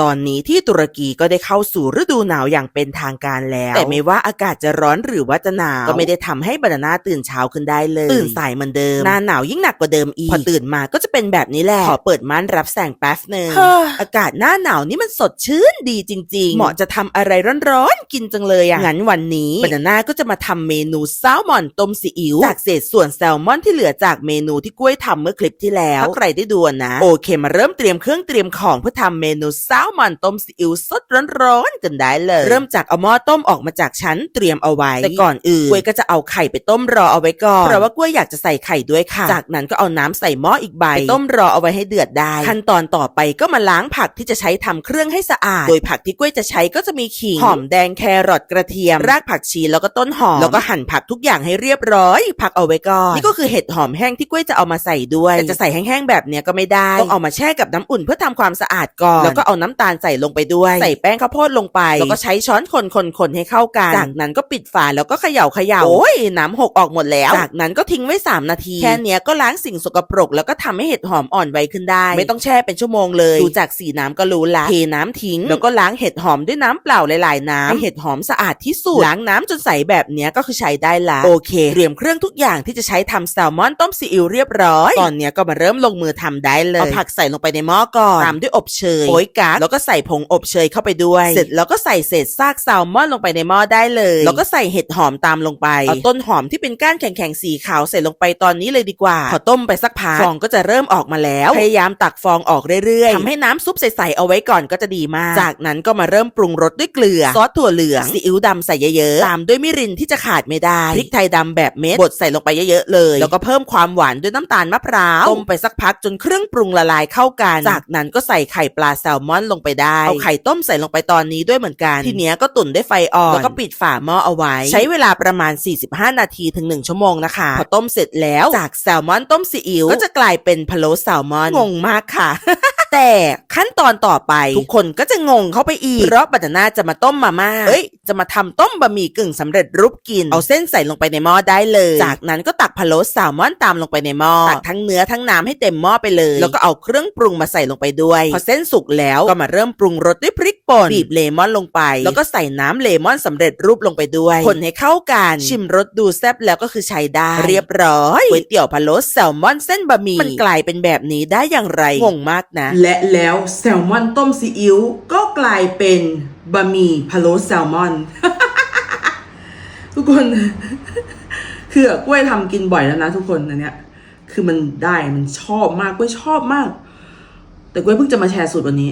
ตอนนี้ที่ตุรกีก็ได้เข้าสู่ฤดูหนาวอย่างเป็นทางการแล้ว แต่ไม่ว่าอากาศจะร้อนหรือว่าจะหนาว ก็ไม่ได้ทำให้บานาน่าตื่นเช้าขึ้นได้เลย ตื่นสายเหมือนเดิม หน้าหนาวยิ่งหนักกว่าเดิมอีก พอตื่นมาก็จะเป็นแบบนี้แหละ ขอเปิดม่านรับแสงแป๊บหนึ่งเฮ้ออากาศหน้าหนาวนี่มันสดชื่นดีจริง ๆ เหมาะจะทำอะไรร้อนๆกินจังเลยอะงั้นวันนี้บานาน่าก็จะมาทำเมนูแซลมอนต้มซีอิ๊วจากเศษส่วนแซลมอนที่เหลือจากเมนูที่กล้วยทำเมื่อคลิปที่แล้วถ้าใครได้ดูอะนะ โอเคมาเริ่มเตรียมเครื่องเตรียมของเพื่อทำเมนูแซลมอนต้มซีอิ๊วสดร้อนๆกันได้เลย เริ่มจากเอาหม้อต้มออกมาจากชั้นเตรียมเอาไว้ แต่ก่อนอื่นกล้วยก็จะเอาไข่ไปต้มรอเอาไว้ก่อนเพราะว่ากล้วยอยากจะใส่ไข่ด้วยค่ะ จากนั้นก็เอาน้ำใส่หม้ออีกใบไปต้มรอเอาไว้ให้เดือดได้ ขั้นตอนต่อไปก็มาล้างผักที่จะใช้ทำเครื่องให้สะอาด โดยผักที่กล้วยจะใช้ก็จะมีขิงหอมแดงแครอทกระเทียม รากผักชีแล้วก็ต้นหอมแล้วก็หั่นผักทุกอย่างให้เรียบร้อยพักเอาไว้ก่อนนี่ก็คือเห็ดหอมแห้งที่กล้วยจะเอามาใส่ด้วยแต่จะใส่แห้งๆแบบเนี้ยก็ไม่ได้ต้องเอามาแช่กับน้ำอุ่นเพื่อทำความสะอาดก่อนแล้วก็เอาน้ำตาลใส่ลงไปด้วย ใส่แป้งข้าวโพดลงไป แล้วก็ใช้ช้อนคนคนคนให้เข้ากัน จากนั้นก็ปิดฝาแล้วก็เขย่าเขย่าโอ้ยน้ำหกออกหมดแล้ว จากนั้นก็ทิ้งไว้ 3 นาที แค่เนี้ยก็ล้างสิ่งสกปรก แล้วก็ทำให้เห็ดหอมอ่อนไวขึ้นได้ ไม่ต้องแช่เป็นชั่วโมงเลยดูจากสีน้ำก็รู้ละเทน้ำทิ้ง แล้วก็ล้างเห็ดหอมด้วยน้ำเปล่าหลายๆน้ำให้เห็ดหอมสะอาดที่สุดล้างน้ำจนใสแบบเนี้ยก็คือใช้ได้ละโอเคเตรียมเครื่องทุกอย่างที่จะใช้ทำแซลมอนต้มซีอิ๊วเรียบร้อย ตอนเนี้ยก็มาเริ่มลงมือทำได้เลยเอาผักใส่ลงไปในหม้อก่อนตามด้วยอบเชยโป๊ยกั๊กแล้วก็ใส่ผงอบเชยเข้าไปด้วย เสร็จแล้วก็ใส่เศษซากแซลมอนลงไปในหม้อได้เลย แล้วก็ใส่เห็ดหอมตามลงไป เอาต้นหอมที่เป็นก้านแข็งๆสีขาวใส่ลงไปตอนนี้เลยดีกว่า พอต้มไปสักพักฟองก็จะเริ่มออกมาแล้ว พยายามตักฟองออกเรื่อยๆทำให้น้ำซุปใสๆเอาไว้ก่อนก็จะดีมาก จากนั้นก็มาเริ่มปรุงรสด้วยเกลือ ซอสถั่วเหลืองซีอิ๊วดำใส่เยอะๆ ตามด้วยมิรินที่จะขาดไม่ได้พริกไทยดำแบบเม็ดบดใส่ลงไปเยอะๆเลย แล้วก็เพิ่มความหวานด้วยน้ำตาลมะพร้าว ต้มไปสักพักจนเครื่องปรุงละลายเข้ากัน จากนั้นก็ใส่ไข่ปลาแซลมอนลงไปได้ เอาไข่ต้มใส่ลงไปตอนนี้ด้วยเหมือนกัน ทีเนี้ยก็ตุ๋นด้วยไฟอ่อน แล้วก็ปิดฝาหม้อเอาไว้ ใช้เวลาประมาณ 45 นาทีถึง 1 ชั่วโมงนะคะ พอต้มเสร็จแล้วจากแซลมอนต้มซีอิ๊วก็จะกลายเป็นพะโล้แซลมอน งงมากค่ะแต่ขั้นตอนต่อไป ทุกคนก็จะงงเข้าไปอีก เพราะบัตนาจะมาต้มมาม่าเอ้ยจะมาทำต้มบะหมี่กึ่งสำเร็จรูปกิน เอาเส้นใส่ลงไปในหม้อได้เลย จากนั้นก็ตักพะโล้แซลมอนตามลงไปในหม้อตักทั้งเนื้อทั้งน้ำให้เต็มหม้อไปเลย แล้วก็เอาเครื่องปรุงมาใส่ลงไปด้วย พอเส้นสุกแล้วก็มาเริ่มปรุงรสด้วยพริกป่นบีบเลมอนลงไป แล้วก็ใส่น้ำเลมอนสำเร็จรูปลงไปด้วย คนให้เข้ากันชิมรสดูแซ่บแล้วก็คือใช้ได้เรียบร้อยก๋วยเตี๋ยวพะโล้แซลมอนเส้นบะหมี่มันกลายเป็นแบบนี้ได้อย่างไรงงมากนะ และแล้วแซลมอนต้มซีอิ๊วก็ กลายเป็นบะหมี่พะโล้แซลมอน ทุกคนคือกล้วยทำกินบ่อยแล้วนะทุกคนอันเนี้ย คือมันได้มันชอบมากกล้วยชอบมาก แต่กล้วยเพิ่งจะมาแชร์สูตรวันนี้